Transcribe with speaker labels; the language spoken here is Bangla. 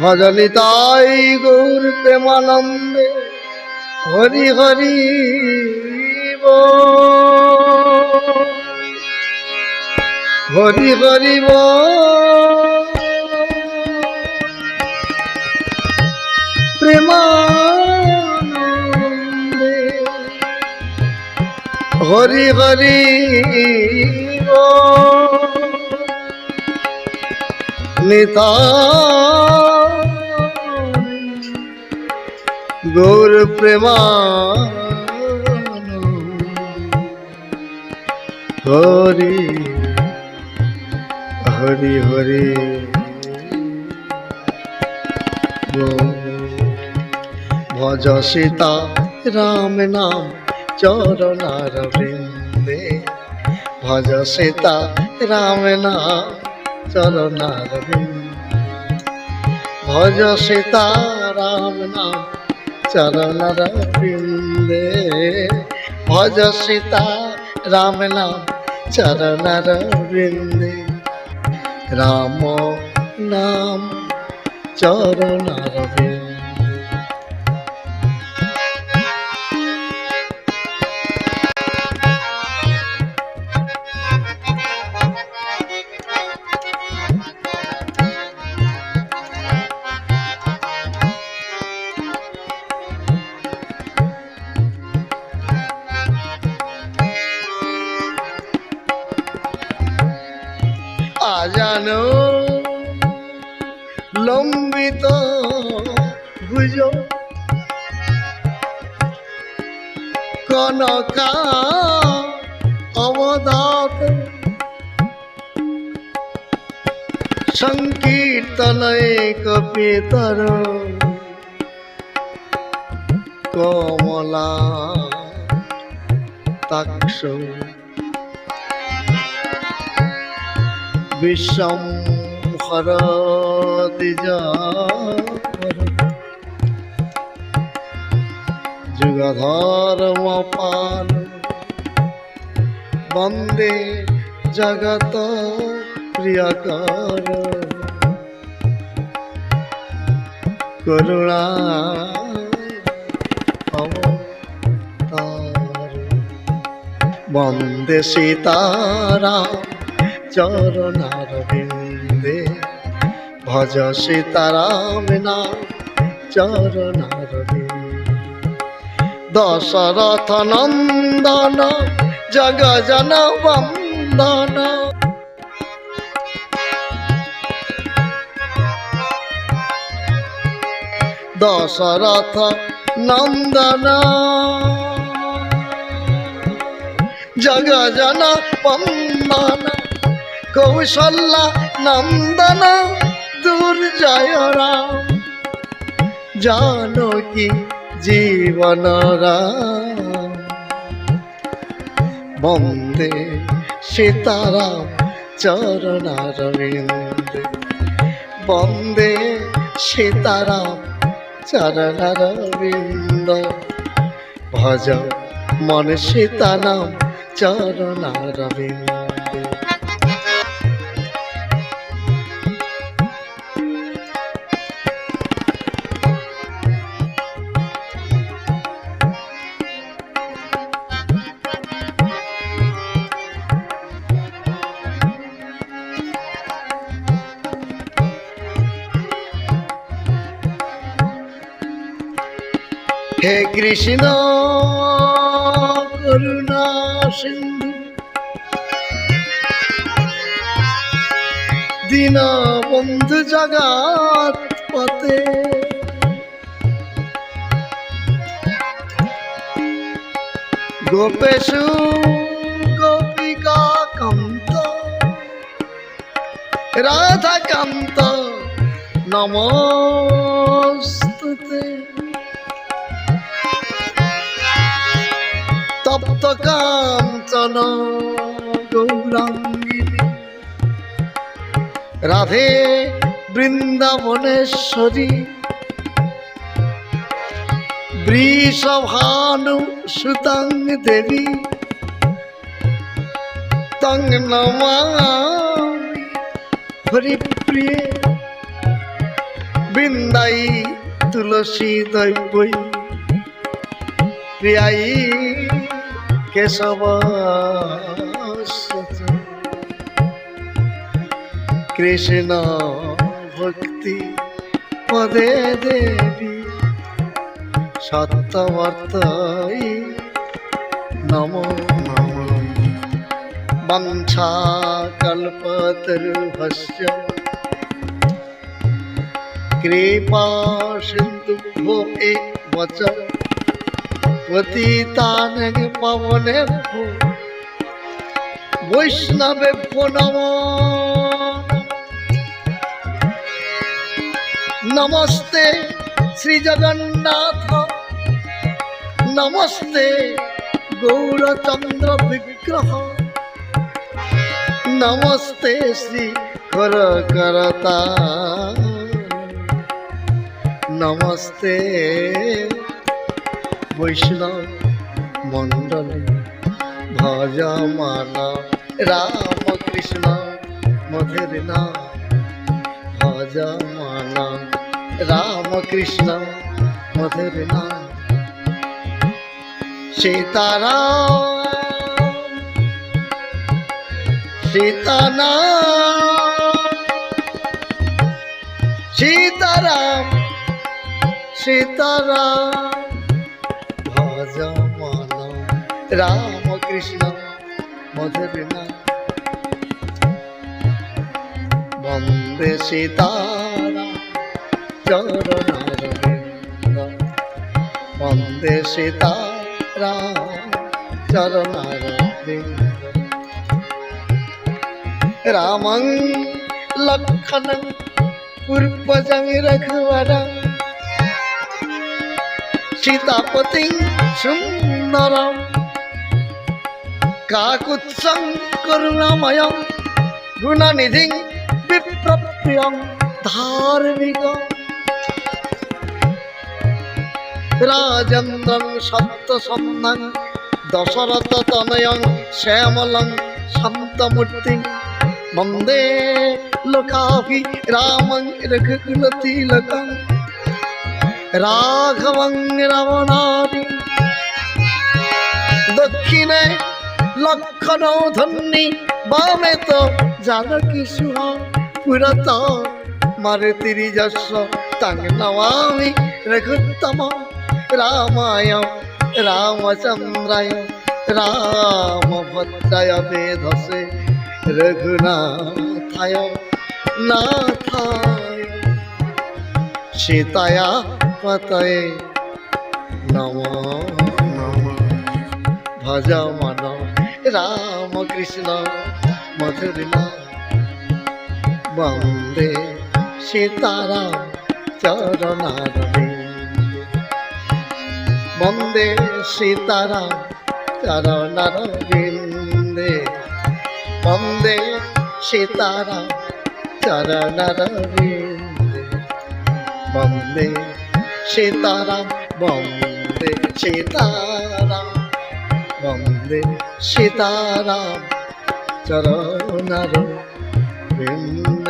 Speaker 1: ভজনি তাই গৌর প্রেমানন্দে হরি হরি। হরি হরি। প্রেমানন্দে হরি হরি বল। গৌর প্রেমান হরি হরি হরি। ভজ সীতা, রাম নাম চরণার বৃন্দে। ভজ সীতা, রাম নাম চরণার বৃন্দে। ভজ সীতা, রাম নাম চরণার বৃন্দে ভজ সীতা রাম নাম চরণর বৃন্দে রাম নাম চরণর আজানো লম্বিত ভুজ কনকা অবদাত সংকীর্তনয় কপিতর কমলা তাক্ষ। বিশ্বম হরতি যুগধর্ম পাল বন্দে জগত প্রিয়কর করুণা অবতার বন্দে সীতারাম চরণার বিন্দে ভজ সীতারাম নাম চরণার বিন্দে দশরথ নন্দন জগ জন বন্দন দশরথ নন্দন জগ জন বন্দন কৌশল্যা নন্দন দুর্জয় রাম। জানকী জীবন রাম? বন্দে সীতারাম চরণার বিন্দে সীতারাম চরণার বৃন্দ ভজ মন সীতারাম চরণার হে কৃষ্ণ করুণা সিন্ধু। দীন বন্ধু জগৎ পতে গোপেশু গোপিকা কান্ত। রাধা কান্ত নমস্তুতে। তপ্ত কাঞ্চন গৌরাঙ্গিনী। রাধে বৃন্দাবনেশ্বরী। বৃষভানু সুতং দেবী তং নমামি বৃন্দাই তুলসী দৈবই প্রিয়াই কেশব কৃষ্ণ ভক্তি পদে দেবী সত্যবর্তই নম নম বঞ্ছা কল্পতরুভস্য কৃপা সিন্ধুভ্যো এ বচ পতিতানগ পবনে বৈষ্ণবে নম নমস্তে শ্রী জগন্নাথ। নমস্তে গৌরচন্দ্র বিগ্রহ। নমস্তে শ্রী কর করতা নমস্তে বৈষ্ণব মণ্ডলী ভজমান রামকৃষ্ণ মধুর নাম। ভজমান রামকৃষ্ণ মধুর নাম। সীতারাম সীতানাম সীতারাম সীতারাম। রামকৃষ্ণ মধুর নাম বন্দে সীতারাম চরণারবিন্দ। বন্দে সীতারাম চরণারবিন্দ। রামং লক্ষণং পূর্বজং রঘুবরং। সীতাপতি সুন্দরম। করুণাময়ং গুণনিধিং বিপ্রপ্রিয়ং ধার্মিক রাজেন্দ্রং সত্যসন্ধাং দশরথ তনয়ং শ্যামলং শান্তমূর্তি বন্দে লোকাভি রামং রঘুকুলতিলকং রাঘবং রাবণাদি দক্ষিণে লক্ষণ ধন্যী বামে তো জানকী সুহ পুরত মারুতিরি যশ তাং নমামি রঘুত্তম। রামায় রামচন্দ্রায় রামভদ্রায় বেধসে রঘুনাথায়, নাথায়। সীতায়া পতয়ে নম নম। ভজ মন রামকৃষ্ণ মধুর নাম বন্দে সীতারাম চরণারবিন্দে বন্দে সীতারাম চরণারবিন্দে। বন্দে সীতারাম চরণারবিন্দে। বন্দে সীতারাম বন্দে সীতারাম। বন্দে সীতারাম চরণার বৃন্দ